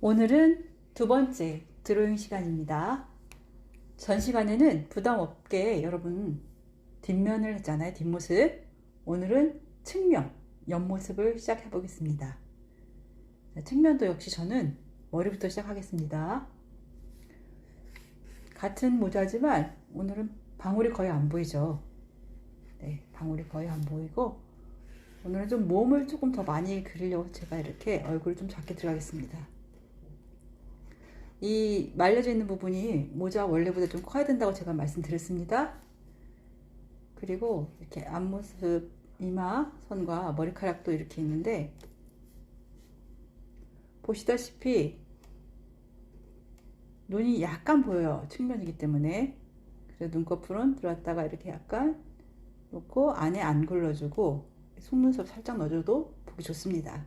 오늘은 두 번째 드로잉 시간입니다. 전 시간에는 부담 없게 여러분 뒷면을 했잖아요. 뒷모습. 오늘은 측면, 옆모습을 시작해 보겠습니다. 자, 측면도 역시 저는 머리부터 시작하겠습니다. 같은 모자지만 오늘은 방울이 거의 안 보이죠. 네, 방울이 거의 안 보이고 오늘은 좀 몸을 조금 더 많이 그리려고 제가 이렇게 얼굴을 좀 작게 들어가겠습니다. 이 말려져 있는 부분이 모자 원래보다 좀 커야 된다고 제가 말씀드렸습니다. 그리고 이렇게 앞모습 이마 선과 머리카락도 이렇게 있는데 보시다시피 눈이 약간 보여요. 측면이기 때문에. 그래서 눈꺼풀은 들어왔다가 이렇게 약간 놓고 안에 안 굴러주고 속눈썹 살짝 넣어줘도 보기 좋습니다.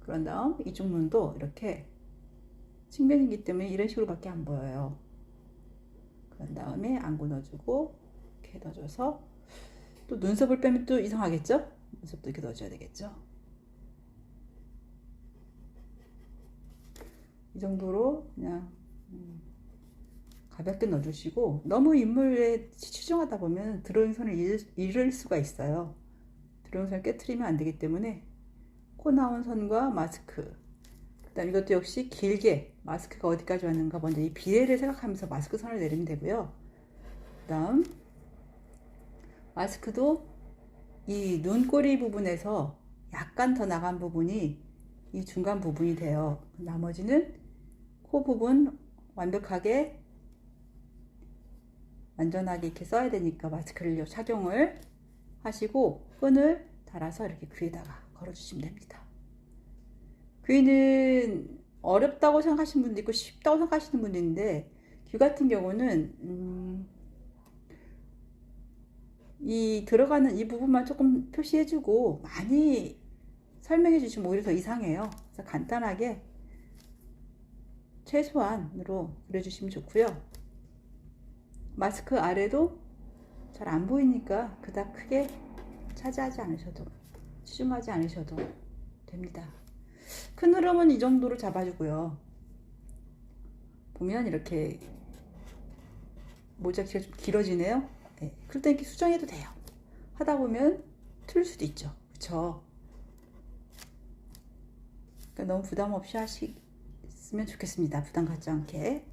그런 다음 이쪽 눈도 이렇게 측면이기 때문에 이런 식으로 밖에 안 보여요. 그런 다음에 안구 넣어주고 이렇게 넣어줘서 또 눈썹을 빼면 또 이상하겠죠? 눈썹도 이렇게 넣어줘야 되겠죠? 이 정도로 그냥 음, 가볍게 넣어주시고 너무 인물에 치중하다 보면 드로잉 선을 잃, 잃을 수가 있어요. 드로잉 선을 깨트리면 안 되기 때문에 코 나온 선과 마스크 그 다음 이것도 역시 길게 마스크가 어디까지 왔는가 먼저 이 비례를 생각하면서 마스크 선을 내리면 되고요. 그 다음 마스크도 이 눈꼬리 부분에서 약간 더 나간 부분이 이 중간 부분이 돼요. 나머지는 코 부분 완벽하게 완전하게 이렇게 써야 되니까 마스크를 착용을 하시고 끈을 달아서 이렇게 귀에다가 걸어주시면 됩니다. 귀는 어렵다고 생각하시는 분도 있고 쉽다고 생각하시는 분도 있는데 귀 같은 경우는 음, 이 들어가는 이 부분만 조금 표시해주고 많이 설명해 주시면 오히려 더 이상해요. 그래서 간단하게 최소한으로 그려주시면 좋고요. 마스크 아래도 잘 안 보이니까 그닥 크게 차지하지 않으셔도 치중하지 않으셔도 됩니다. 큰 흐름은 이 정도로 잡아주고요. 보면 이렇게 모자키가 좀 길어지네요. 네, 그럴 때 이렇게 수정해도 돼요. 하다 보면 틀릴 수도 있죠. 그쵸? 그러니까 너무 부담 없이 하시면 좋겠습니다. 부담 갖지 않게.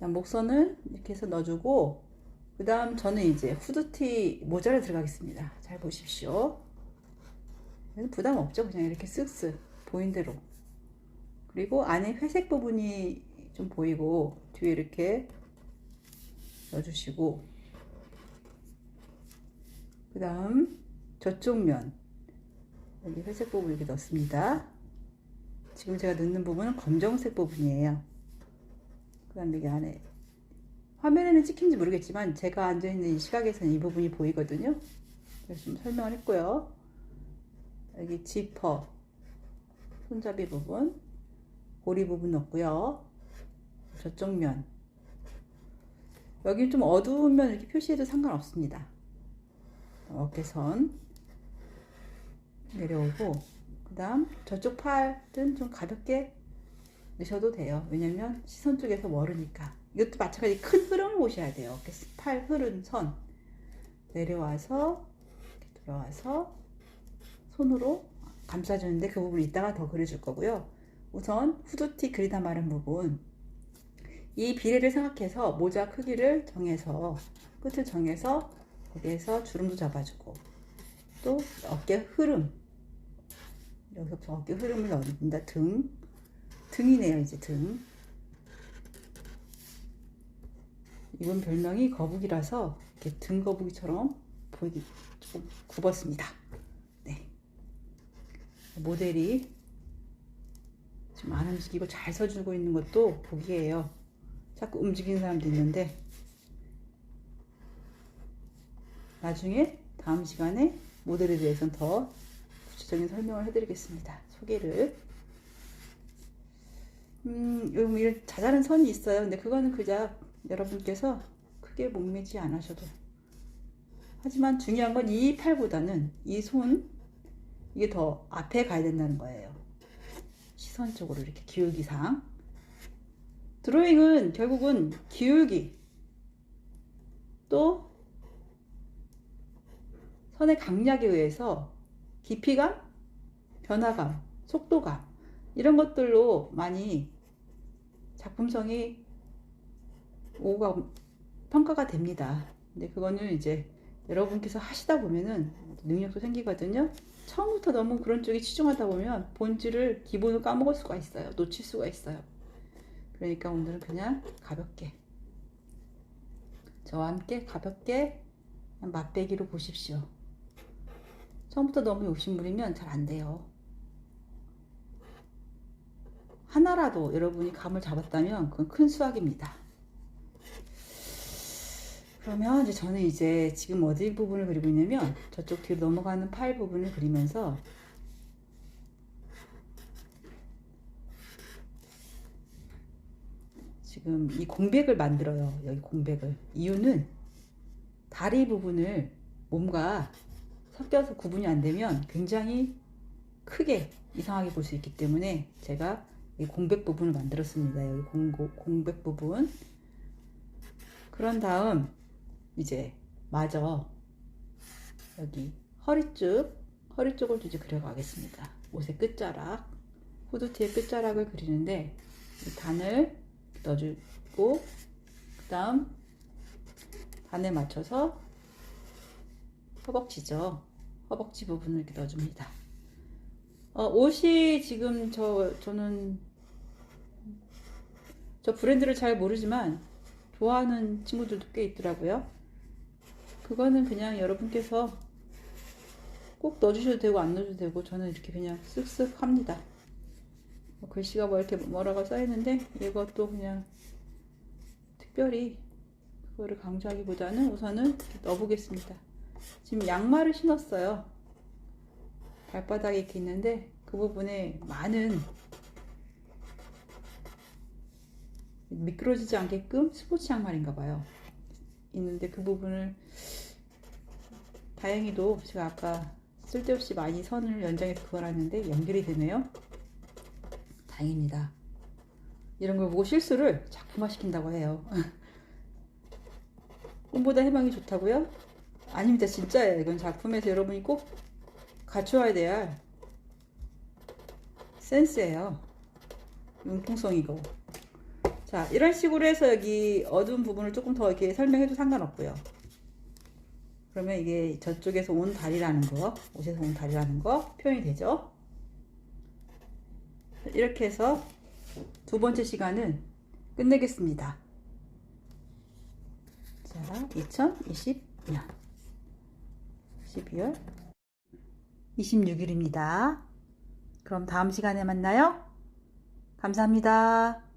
목선을 이렇게 해서 넣어주고 그 다음 저는 이제 후드티 모자를 들어가겠습니다. 잘 보십시오. 부담 없죠. 그냥 이렇게 쓱쓱 보인 대로. 그리고 안에 회색 부분이 좀 보이고 뒤에 이렇게 넣어주시고 그 다음 저쪽 면 여기 회색 부분 이렇게 넣습니다. 지금 제가 넣는 부분은 검정색 부분이에요. 그 다음 여기 안에 화면에는 찍힌지 모르겠지만 제가 앉아있는 이 시각에서는 이 부분이 보이거든요. 그래서 좀 설명을 했고요. 여기 지퍼 손잡이 부분 고리 부분 넣고요. 저쪽 면 여기 좀 어두우면 이렇게 표시해도 상관없습니다. 어깨선 내려오고 그 다음 저쪽 팔은 좀 가볍게 넣으셔도 돼요. 왜냐면 시선 쪽에서 모르니까 이것도 마찬가지 큰 흐름을 보셔야 돼요. 팔 흐른 선 내려와서 들어와서 손으로 감싸주는데 그 부분 이따가 더 그려줄 거고요. 우선 후드티 그리다 마른 부분. 이 비례를 생각해서 모자 크기를 정해서 끝을 정해서 거기에서 주름도 잡아주고 또 어깨 흐름. 여기서 어깨 흐름을 넣는다. 등. 등이네요 이제 등. 이건 별명이 거북이라서 이렇게 등 거북이처럼 보이기 조금 굽었습니다. 네 모델이 지금 안 움직이고 잘 서주고 있는 것도 복이에요 자꾸 움직이는 사람도 있는데 나중에 다음 시간에 모델에 대해서는 더 구체적인 설명을 해드리겠습니다. 소개를. 음, 이런 자잘한 선이 있어요. 근데 그거는 그저 여러분께서 크게 목매지 않으셔도. 하지만 중요한 건 이 팔보다는 이 손, 이게 더 앞에 가야 된다는 거예요. 시선 쪽으로 이렇게 기울기상. 드로잉은 결국은 기울기 또 선의 강약에 의해서 깊이감, 변화감, 속도감 이런 것들로 많이 작품성이 오가 평가가 됩니다. 근데 그거는 이제 여러분께서 하시다 보면은 능력도 생기거든요. 처음부터 너무 그런 쪽에 치중하다 보면 본질을 기본을 까먹을 수가 있어요. 놓칠 수가 있어요. 그러니까 오늘은 그냥 가볍게 저와 함께 가볍게 맛배기로 보십시오. 처음부터 너무 욕심부리면 잘 안 돼요. 하나라도 여러분이 감을 잡았다면 그건 큰 수확입니다. 그러면 이제 저는 이제 지금 어디 부분을 그리고 있냐면 저쪽 뒤로 넘어가는 팔 부분을 그리면서 지금 이 공백을 만들어요. 여기 공백을. 이유는 다리 부분을 몸과 섞여서 구분이 안 되면 굉장히 크게 이상하게 볼 수 있기 때문에 제가 이 공백 부분을 만들었습니다. 여기 공, 공백 부분. 그런 다음 이제 마저 여기 허리 쪽 허리 쪽을 이제 그려가겠습니다. 옷의 끝자락 후드티의 끝자락을 그리는데 이 단을 넣어주고 그 다음 단에 맞춰서 허벅지죠. 허벅지 부분을 이렇게 넣어줍니다. 어, 옷이 지금 저 저는 저 브랜드를 잘 모르지만 좋아하는 친구들도 꽤 있더라고요. 그거는 그냥 여러분께서 꼭 넣어주셔도 되고 안 넣어줘도 되고 저는 이렇게 그냥 쓱쓱 합니다. 뭐 글씨가 뭐 이렇게 뭐라고 써있는데 이것도 그냥 특별히 그거를 강조하기보다는 우선은 이렇게 넣어보겠습니다. 지금 양말을 신었어요. 발바닥에 이렇게 있는데 그 부분에 많은 미끄러지지 않게끔 스포츠 양말인가 봐요. 있는데 그 부분을 다행히도 제가 아까 쓸데없이 많이 선을 연장해서 그어놨는데 연결이 되네요. 다행입니다. 이런 걸 보고 실수를 작품화 시킨다고 해요. 꿈보다 해방이 좋다고요? 아닙니다. 진짜예요. 이건 작품에서 여러분이 꼭 갖춰야 돼야 센스예요. 융통성이고. 자, 이런 식으로 해서 여기 어두운 부분을 조금 더 이렇게 설명해도 상관없고요. 그러면 이게 저쪽에서 온 달이라는 거, 옷에서 온 달이라는 거 표현이 되죠. 이렇게 해서 두 번째 시간은 끝내겠습니다. 자, 2020년 12월 26일입니다. 그럼 다음 시간에 만나요. 감사합니다.